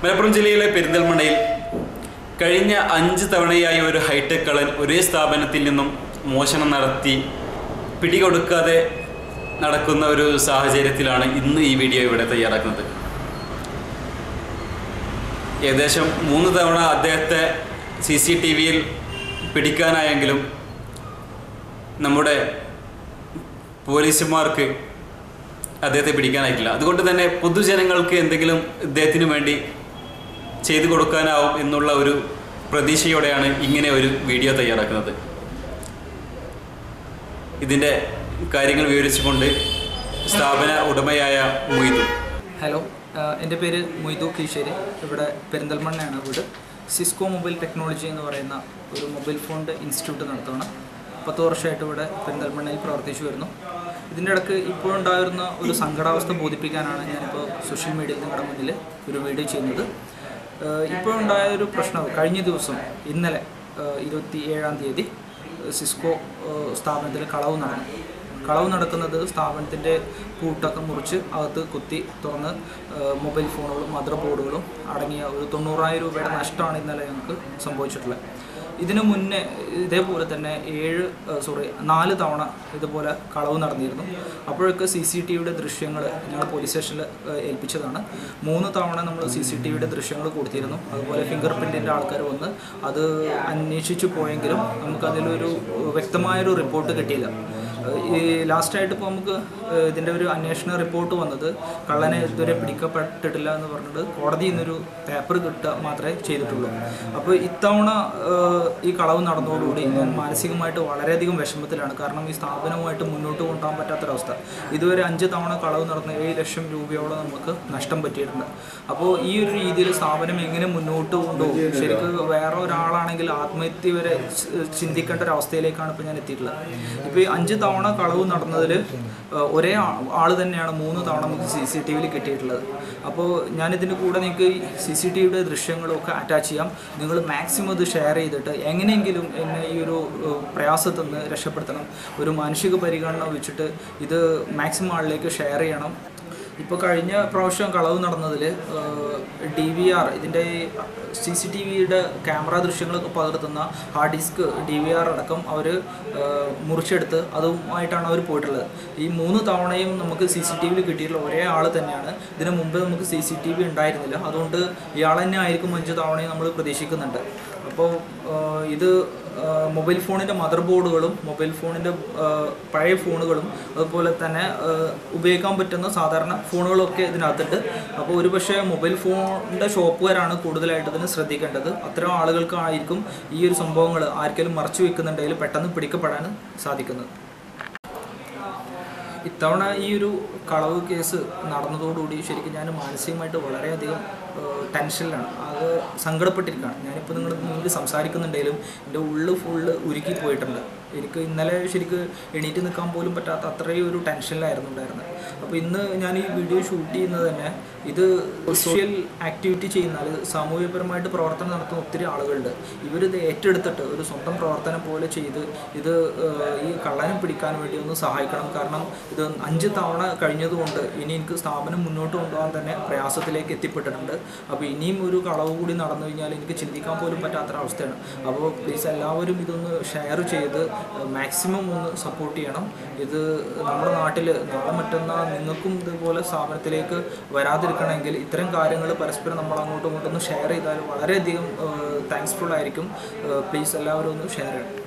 മലപ്പുറം ജില്ലയിലെ പെരിന്തൽമണ്ണയിൽ കഴിഞ്ഞ അഞ്ച് തവണയായി ഒരു ഹൈടെക് കളൻ ഒരേ സ്ഥാപനത്തിൽ നിന്നും മോഷണം നടത്തി പിടികൊടുക്കാതെ നടക്കുന്ന ഒരു സാഹചര്യത്തിലാണ് ഇന്ന് ഈ വീഡിയോ ഇവിടെ തയ്യാറാക്കുന്നത്. ഏകദേശം മൂന്ന് തവണ അദ്ദേഹത്തെ സി സി ടി വിയിൽ പിടിക്കാനായെങ്കിലും നമ്മുടെ പോലീസുമാർക്ക് അദ്ദേഹത്തെ പിടിക്കാനായിട്ടില്ല. അതുകൊണ്ട് തന്നെ പൊതുജനങ്ങൾക്ക് എന്തെങ്കിലും ഇദ്ദേഹത്തിന് വേണ്ടി ചെയ്തു കൊടുക്കാനാവും എന്നുള്ള ഒരു പ്രതീക്ഷയോടെയാണ് ഇങ്ങനെ ഒരു വീഡിയോ തയ്യാറാക്കുന്നത്. ഇതിന്റെ കാര്യങ്ങൾ വിവരിച്ചുകൊണ്ട് സ്ഥാപന ഉടമയായ മൊയ്തു. ഹലോ എന്റെ പേര് മൊയ്തു കീശ്ശേരി ഇവിടെ പെരിന്തൽമണ്ണയാണ് വീട്. സിസ്കോ മൊബൈൽ ടെക്നോളജി എന്ന് പറയുന്ന ഒരു മൊബൈൽ ഫോണിന്റെ ഇൻസ്റ്റിറ്റ്യൂട്ട് നടത്തുകയാണ് പത്ത് വർഷമായിട്ട് ഇവിടെ പെരിന്തൽമണ്ണയിൽ പ്രവർത്തിച്ചു വരുന്നു. ഇതിന്റെ ഇടയ്ക്ക് ഇപ്പോഴുണ്ടായിരുന്ന ഒരു സങ്കടാവസ്ഥ ബോധിപ്പിക്കാനാണ് ഞാനിപ്പോൾ സോഷ്യൽ മീഡിയയിൽ നിങ്ങളുടെ മുന്നിൽ ഒരു വീഡിയോ ചെയ്യുന്നത്. ആഹ് ഇപ്പോഴുണ്ടായ ഒരു പ്രശ്നം കഴിഞ്ഞ ദിവസം ഇന്നലെ ഇരുപത്തി ഏഴാം തീയതി സിസ്കോ സ്ഥാപനത്തിൽ കളവ് നടന്നു. കളവ് നടക്കുന്നത് സ്ഥാപനത്തിന്റെ കൂട്ടൊക്കെ മുറിച്ച് അകത്ത് കുത്തി തുറന്ന് മൊബൈൽ ഫോണുകളും മദർ ബോർഡുകളും അടങ്ങിയ ഒരു തൊണ്ണൂറായിരം രൂപയുടെ നഷ്ടമാണ് ഇന്നലെ ഞങ്ങൾക്ക് സംഭവിച്ചിട്ടുള്ളത്. ഇതിനു മുന്നേ ഇതേപോലെ തന്നെ ഏഴ് സോറി നാല് തവണ ഇതുപോലെ കളവ് നടന്നിരുന്നു. അപ്പോഴൊക്കെ സി സി ടി വിയുടെ ദൃശ്യങ്ങൾ ഞങ്ങൾ പോലീസ് സ്റ്റേഷനിൽ ഏൽപ്പിച്ചതാണ്. മൂന്ന് തവണ നമ്മൾ സി സി ടി വിയുടെ ദൃശ്യങ്ങൾ കൊടുത്തിരുന്നു. അതുപോലെ ഫിംഗർ പ്രിന്റിന്റെ ആൾക്കാർ വന്ന് അത് അന്വേഷിച്ചു പോയെങ്കിലും നമുക്കതിലൊരു വ്യക്തമായൊരു റിപ്പോർട്ട് കിട്ടിയില്ല. ഈ ലാസ്റ്റായിട്ട് ഇപ്പോൾ നമുക്ക് ഇതിന്റെ ഒരു അന്വേഷണ റിപ്പോർട്ട് വന്നത് കള്ളനെ ഇതുവരെ പിടിക്കപ്പെട്ടിട്ടില്ല എന്ന് പറഞ്ഞിട്ട് കോടതിയിൽ നിന്നൊരു പേപ്പർ കിട്ടുക മാത്രമേ ചെയ്തിട്ടുള്ളൂ. അപ്പോൾ ഇത്തവണ ഈ കളവ് നടന്നതോടുകൂടി ഞാൻ മാനസികമായിട്ട് വളരെയധികം വിഷമത്തിലാണ്. കാരണം ഈ സ്ഥാപനവുമായിട്ട് മുന്നോട്ട് കൊണ്ടുപോകാൻ പറ്റാത്തൊരവസ്ഥ. ഇതുവരെ അഞ്ച് തവണ കളവ് നടന്ന ഏഴ് ലക്ഷം രൂപയോളം നമുക്ക് നഷ്ടം പറ്റിയിട്ടുണ്ട്. അപ്പോൾ ഈ ഒരു രീതിയിൽ സ്ഥാപനം എങ്ങനെ മുന്നോട്ട് കൊണ്ടുപോകും? ശരിക്കും വേറെ ഒരാളാണെങ്കിൽ ആത്മഹത്യ വരെ ചിന്തിക്കേണ്ട ഒരു അവസ്ഥയിലേക്കാണ് ഇപ്പോൾ ഞാൻ എത്തിയിട്ടുള്ളത്. ഇപ്പോൾ ഈ അഞ്ച് തവണ കളവ് നടന്നതിൽ ഒരേ ആൾ തന്നെയാണ് മൂന്ന് തവണ നമുക്ക് സി സി ടി വിയിൽ കിട്ടിയിട്ടുള്ളത്. അപ്പോൾ ഞാനിതിന്റെ കൂടെ നിങ്ങൾക്ക് സി സി ടി വിയുടെ ദൃശ്യങ്ങളൊക്കെ അറ്റാച്ച് ചെയ്യാം. നിങ്ങൾ മാക്സിമം ഇത് ഷെയർ ചെയ്തിട്ട് എങ്ങനെയെങ്കിലും എന്നെ ഈ ഒരു പ്രയാസത്തിൽ നിന്ന് രക്ഷപ്പെടുത്തണം. ഒരു മാനുഷിക പരിഗണന വെച്ചിട്ട് ഇത് മാക്സിമം ആളിലേക്ക് ഷെയർ ചെയ്യണം. ഇപ്പോൾ കഴിഞ്ഞ പ്രാവശ്യം കളവ് നടന്നതിൽ ഡി വി ആർ ഇതിന്റെ സി സി ടി വിയുടെ ക്യാമറ ദൃശ്യങ്ങളൊക്കെ പകർത്തുന്ന hard disk D V R അടക്കം അവർ മുറിച്ചെടുത്ത് അതുമായിട്ടാണ് അവർ പോയിട്ടുള്ളത്. ഈ മൂന്ന് തവണയും നമുക്ക് സി സി ടി വിയിൽ കിട്ടിയിട്ടുള്ള ഒരേ ആൾ തന്നെയാണ്. ഇതിനു മുമ്പ് നമുക്ക് സി സി ടി വി ഉണ്ടായിരുന്നില്ല. അതുകൊണ്ട് ഇയാൾ തന്നെ ആയിരിക്കും അഞ്ച് തവണയും നമ്മൾ പ്രതീക്ഷിക്കുന്നുണ്ട്. അപ്പോൾ ഇത് മൊബൈൽ ഫോണിന്റെ മദർ ബോർഡുകളും മൊബൈൽ ഫോണിന്റെ പഴയ ഫോണുകളും അതുപോലെ തന്നെ ഉപയോഗിക്കാൻ പറ്റുന്ന സാധാരണ ഫോണുകളൊക്കെ ഇതിനകത്തുണ്ട്. അപ്പോൾ ഒരുപക്ഷെ മൊബൈൽ ഫോണിന്റെ ഷോപ്പുകാരാണ് കൂടുതലായിട്ട് ഇതിന് ശ്രദ്ധിക്കേണ്ടത്. അത്തരം ആളുകൾക്കായിരിക്കും ഈ ഒരു സംഭവങ്ങൾ ആർക്കെങ്കിലും മറച്ചു വെക്കുന്നുണ്ടെങ്കിൽ പെട്ടെന്ന് പിടിക്കപ്പെടാൻ സാധിക്കുന്നത്. ഇത്തവണ ഈ ഒരു കളവ് കേസ് നടന്നതോടുകൂടി ശരിക്കും ഞാൻ മാനസികമായിട്ട് വളരെയധികം ടെൻഷനിലാണ്. അത് സങ്കടപ്പെട്ടിരിക്കുകയാണ്. ഞാനിപ്പോൾ നിങ്ങൾ മുന്നിൽ സംസാരിക്കുന്നുണ്ടെങ്കിലും എന്റെ ഉള്ളു ഫുള്ള് ഉരുക്കി പോയിട്ടുണ്ട്. എനിക്ക് ഇന്നലെ ശരിക്ക് എണീറ്റ് നിൽക്കാൻ പോലും പറ്റാത്ത അത്രയും ഒരു ടെൻഷനിലായിരുന്നു ഉണ്ടായിരുന്നത്. അപ്പോൾ ഇന്ന് ഞാൻ ഈ വീഡിയോ ഷൂട്ട് ചെയ്യുന്നത് തന്നെ ഇത് സോഷ്യൽ ആക്ടിവിറ്റി ചെയ്യുന്ന അത് സാമൂഹികപരമായിട്ട് പ്രവർത്തനം നടത്തുന്ന ഒത്തിരി ആളുകളുണ്ട്. ഇവരിത് ഏറ്റെടുത്തിട്ട് ഒരു സ്വന്തം പ്രവർത്തനം പോലെ ചെയ്ത് ഇത് ഈ കള്ളനെ പിടിക്കാൻ വേണ്ടി ഒന്ന് സഹായിക്കണം. കാരണം ഇത് അഞ്ച് തവണ കഴിഞ്ഞതുകൊണ്ട് ഇനി എനിക്ക് സ്ഥാപനം മുന്നോട്ട് കൊണ്ടുപോകാൻ തന്നെ പ്രയാസത്തിലേക്ക് എത്തിപ്പെട്ടിട്ടുണ്ട്. അപ്പോൾ ഇനിയും ഒരു കളവ് കൂടി നടന്നു കഴിഞ്ഞാൽ എനിക്ക് ചിന്തിക്കാൻ പോലും പറ്റാത്തൊരവസ്ഥയാണ്. അപ്പോൾ പ്ലീസ് എല്ലാവരും ഇതൊന്ന് ഷെയർ ചെയ്ത് മാക്സിമം ഒന്ന് സപ്പോർട്ട് ചെയ്യണം. ഇത് നമ്മുടെ നാട്ടിൽ നാളെ മറ്റന്നാൾ നിങ്ങൾക്കും ഇതുപോലെ സ്ഥാപനത്തിലേക്ക് വരാതിരിക്കണമെങ്കിൽ ഇത്തരം കാര്യങ്ങൾ പരസ്പരം നമ്മൾ അങ്ങോട്ടും ഇങ്ങോട്ടൊന്ന് ഷെയർ ചെയ്താൽ വളരെയധികം താങ്ക്സ്ഫുൾ ആയിരിക്കും. പ്ലീസ് എല്ലാവരും ഒന്ന് ഷെയർ ചെയ്യണം.